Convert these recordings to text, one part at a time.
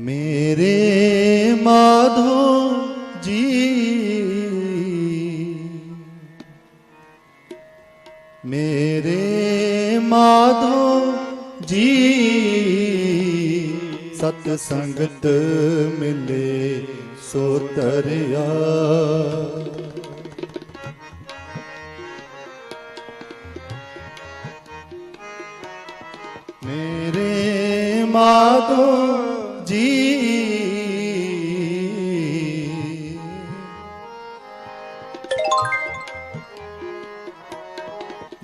ਮੇਰੇ ਮਾਧੋ ਜੀ। ਮੇਰੇ ਮਾਧੋ ਜੀ। ਸਤ ਸੰਗਤ ਮਿਲੇ ਸੋ ਤਰਿਆ। ਮੇਰੇ ਮਾਧੋ ਜੀ।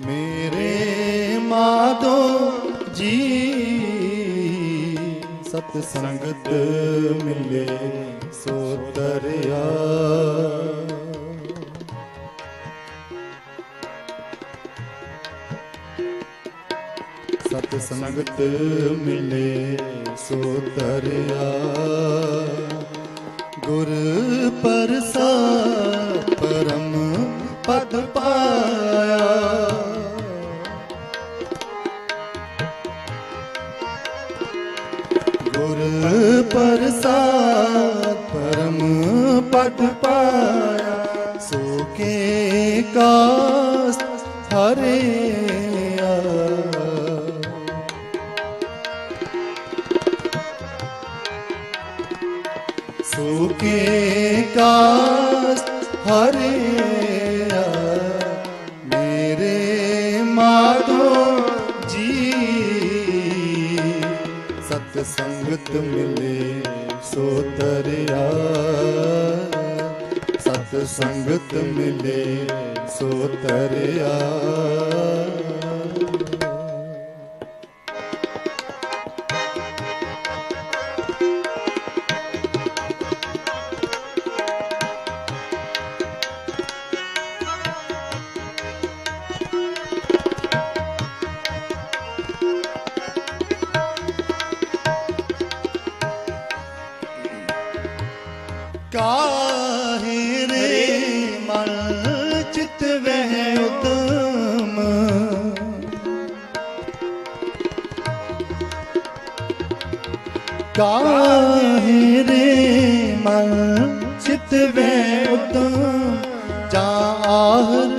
ਮੇਰੇ ਮਾਧੋ ਜੀ ਸਤ ਸੰਗਤ ਮਿਲੇ ਸੋ ਤਰਿਆ ਸਤ ਸੰਗਤ ਮਿਲੇ ਸੋ ਤਰਿਆ। ਗੁਰ ਪ੍ਰਸਾਦ ਪਰਮ ਪਦ ਪਾਇਆ। ਗੁਰ ਪ੍ਰਸਾਦ ਪਰਮ ਪਦ ਪਾਇਆ। ਸੋ ਕੇ ਕਾਸ ਹਰਿਆ ਸੁਕੇ ਕਾਸ ਹਰਿਆ ਮੇਰੇ ਮਾਧੋ ਜੀ ਸਤ ਸੰਗਤ ਮਿਲੇ ਸੋ ਤਰਿਆ ਸਤ ਸੰਗਤ ਮਿਲੇ ਸੋ ਤਰਿਆ ਕਾਹੇ ਰੇ ਮਨ ਚਿਤ ਵਹਿ ਉਦਮ? ਕਾਹੇ ਰੇ ਮਨ ਚਿਤ ਵਹਿ ਉਦਮ? ਜਾ ਆਹਰ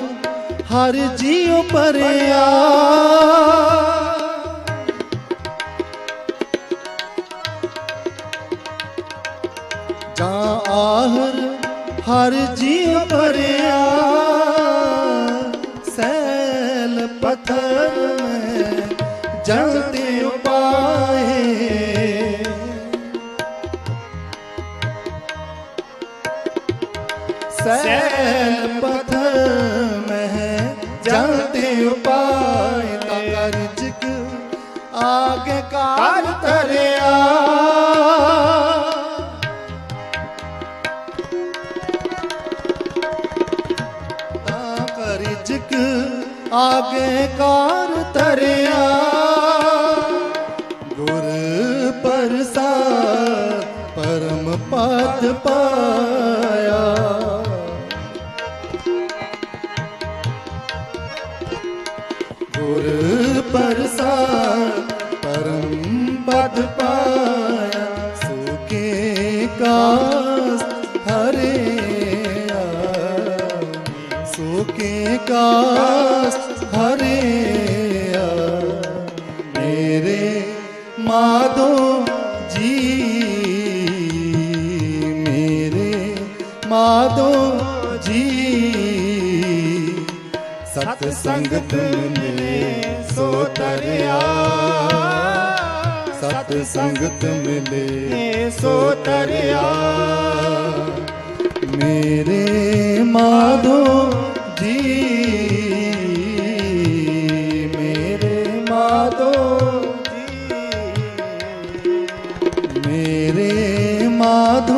ਹਰ ਜੀਉ ਪਰਿਆ ਜਾਂ ਆਹਰ ਹਰ ਜੀਵ ਭਰਿਆ। ਸੈਲ ਪਥਰ ਮੈਂ ਜਲ ਉਪਾਏ। ਸੈਲ ਪਥਰ ਮੈਂ ਜਲਦੀ ਉਪਾਏ ਤਾਂ ਕਰਜਕ ਆਗੇ ਕਾਲ ਤਰਿਆ ਆਗੇ ਕਾਰ ਤਰਿਆ ਗੁਰ ਪ੍ਰਸਾਦ ਪਰਮ ਪਦ ਪਾਇਆ ਗੁਰ ਪ੍ਰਸਾਦ ਪਰਮ ਪਦ ਪਾਇਆ ਸੁਕੇ ਕਾਸ ਹਰਿਆ ਸੁਕੇ ਕਾਸ ਮਾਧੋ ਜੀ। ਸਤ ਸੰਗਤ ਮਿਲੇ ਸੋ ਤਰਿਆ। ਸਤ ਸੰਗਤ ਮਿਲੇ ਸੋ ਤਰਿਆ। ਮੇਰੇ ਮਾਧੋ ਜੀ। ਮੇਰੇ ਮਾਧੋ ਜੀ। ਮੇਰੇ ਮਾਧੋ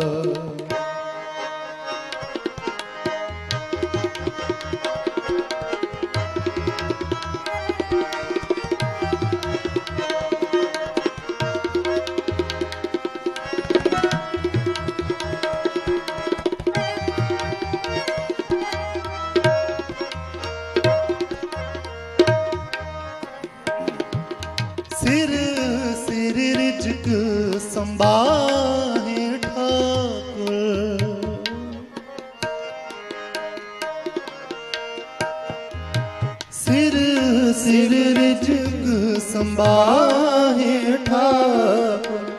ਸਿਰ ਰਿਜਕ ਸੰਭਾਹੇ ਠਾਕੁਰ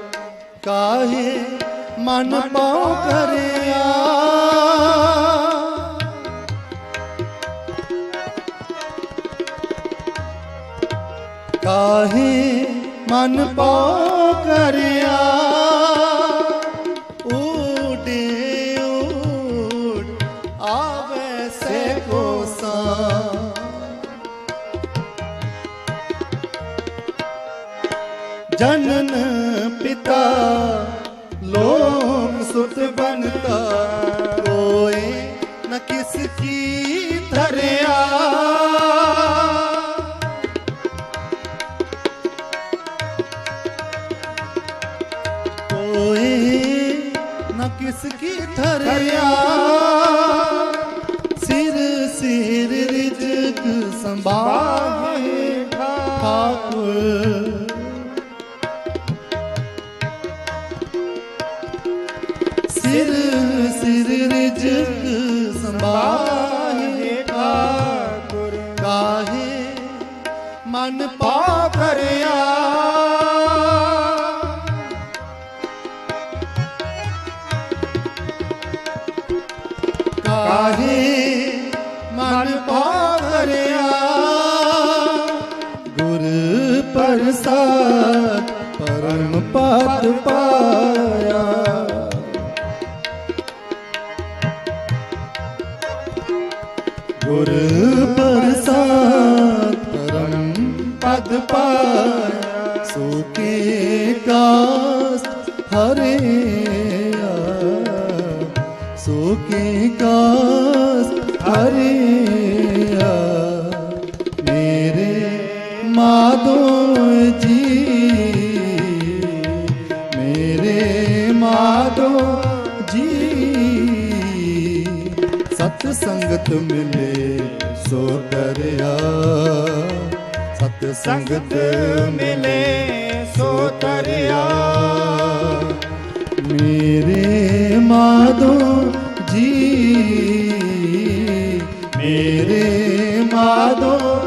ਕਾਹੇ ਮਨ ਪਾਉ ਕਰਿਆ। ਕਾਹੇ ਮਨ ਜਨਨ ਪਿਤਾ ਲੋਕ ਸੁਤ ਬਨਤਾ। ਕਾਹੇ ਮਨ ਪਾ ਗੁਰ ਪ੍ਰਸਾਦ ਪਰਮ ਪਦ ਪਾਇਆ। ਗੁਰ ਪ੍ਰਸਾਦ ਪਰਮ ਪਦ ਪਾਇਆ। ਸੁਕੇ ਕਾਸ ਹਰਿਆ ਸੁਕੇ ਕਾਸ ਹਰਿਆ ਮੇਰੇ ਮਾਧੋ ਜੀ ਮੇਰੇ ਮਾਧੋ ਜੀ ਸਤ ਸੰਗਤ ਮਿਲੇ ਸੋ ਤਰਿਆ ਸਤ ਸੰਗਤ ਮਿਲੇ ਸੋ ਤਰਿਆ ਮੇਰੇ ਮਾਧੋ ਮੇਰੇ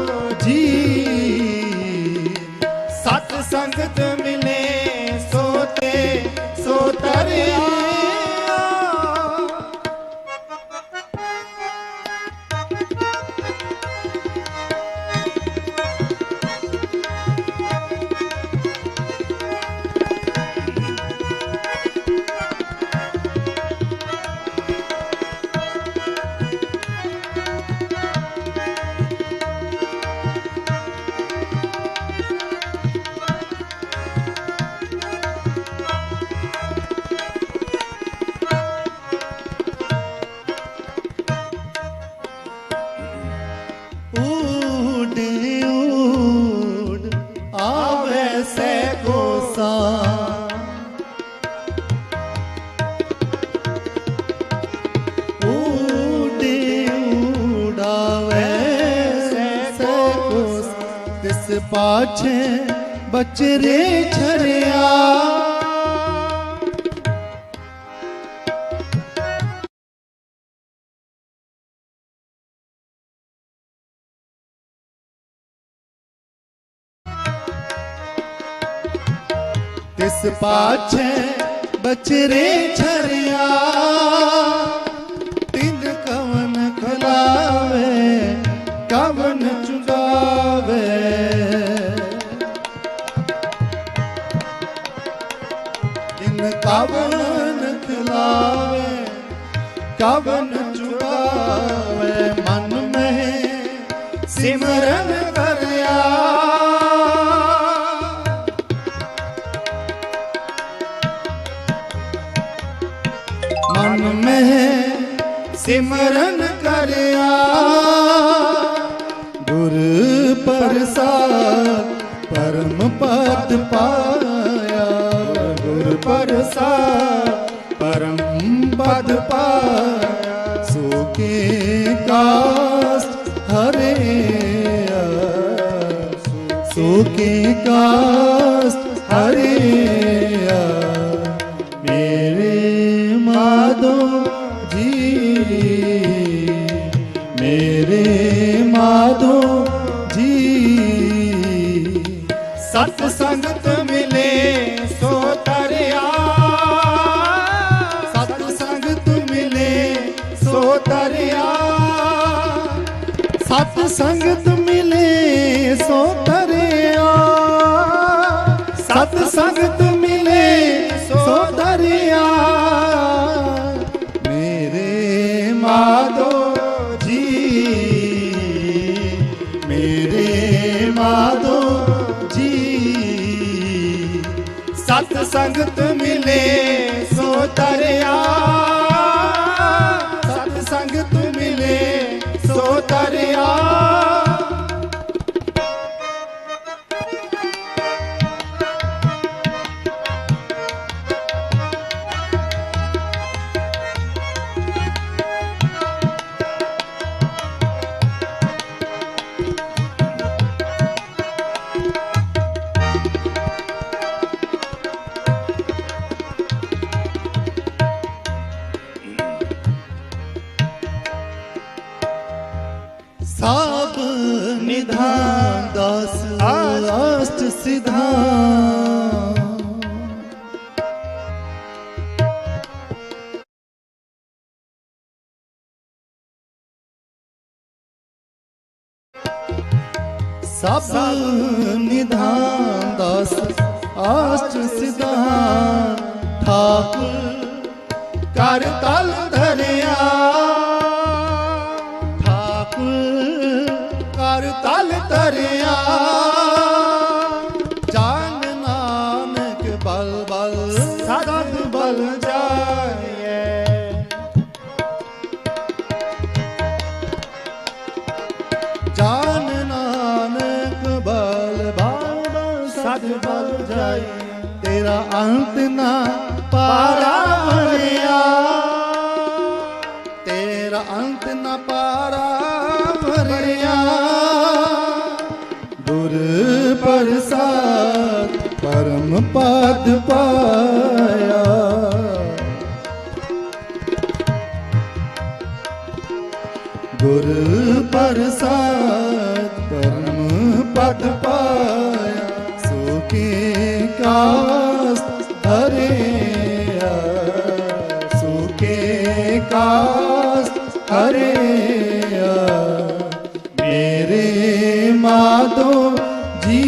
ઉડ ઉડ આવે સે ગોસા પાછે બચરે છર્યા ਤਿਸ ਪਾਛੇ ਬਚਰੇ ਛਰਿਆ? ਤਿੰਨ ਕਵਨ ਖਲਾਵੇ, ਕਵਨ ਚੁਗਾਵੇ। ਤਿੰਨ ਕਵਨ ਖਲਾਵੇ, ਕਵਨ ਚੁਗਾਵੇ। ਮਨ ਮਹਿ ਸਿਮਰਨ ਕਰ ਸਿਮਰਨ ਕਰਿਆ ਗੁਰ ਪ੍ਰਸਾਦ ਪਰਮ ਪਦ ਪਾਇਆ ਗੁਰ ਪ੍ਰਸਾਦ ਪਰਮ ਪਦ ਪਾਇਆ ਸੁਕੇ ਕਾਸ ਹਰਿਆ ਸੁਕੇ ਕਾਸ ਹਰਿਆ ਮਾਧੋ ਜੀ। ਸਤ ਮਿਲੇ ਸੋ ਤਰਿਆ। ਸਤ ਮਿਲੇ ਸੋ ਤਰਿਆ। ਸਤ ਮਿਲੇ ਸੋ ਤਰਿਆ। ਸਤ ਮਿਲੇ ਸੋ ਤਰਿਆ। ਮੇਰੇ ਮਾਧੋ ਸੰਗਤ ਮਿਲੇ ਸੋ ਤਰਿਆ ਸਭ ਨਿਧਾਨ ਦਸ ਆਸਟ ਸਿਧਾਨ ਠਾਕੁਰ ਕਰ ਤਲ ਤੇਰਾ ਅੰਤ ਨਾ ਪਾਰਾ ਮਰਿਆ ਤੇਰਾ ਅੰਤ ਨਾ ਪਾਰਾ ਭਰਿਆ ਗੁਰ ਪ੍ਰਸਾਦ ਪਰਮ ਪਦ ਪਾਇਆ। ਗੁਰ ਪ੍ਰਸਾਦ ਪਰਮ ਪਦ ਪਾਇਆ। ਸੁਖੇ ਕਾਸ ਹਰਿਆ ਹਰਿਆ ਮੇਰੇ ਮਾਧੋ ਜੀ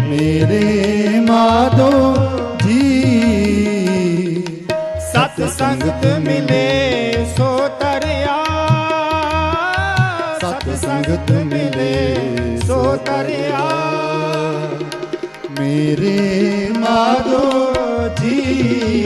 ਮੇਰੇ ਮਾਧੋ ਜੀ। ਸਤ ਸੰਗਤ ਮਿਲੇ ਸੋ ਤਰਿਆ। ਸਤ ਸੰਗਤ ਮਿਲੇ ਸੋ ਤਰਿਆ। ਮੇਰੇ ਮਾਧੋ ਜੀ।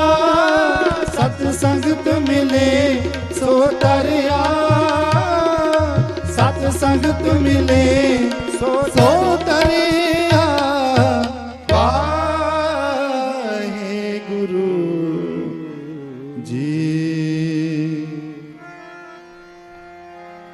ਸੰਗਤ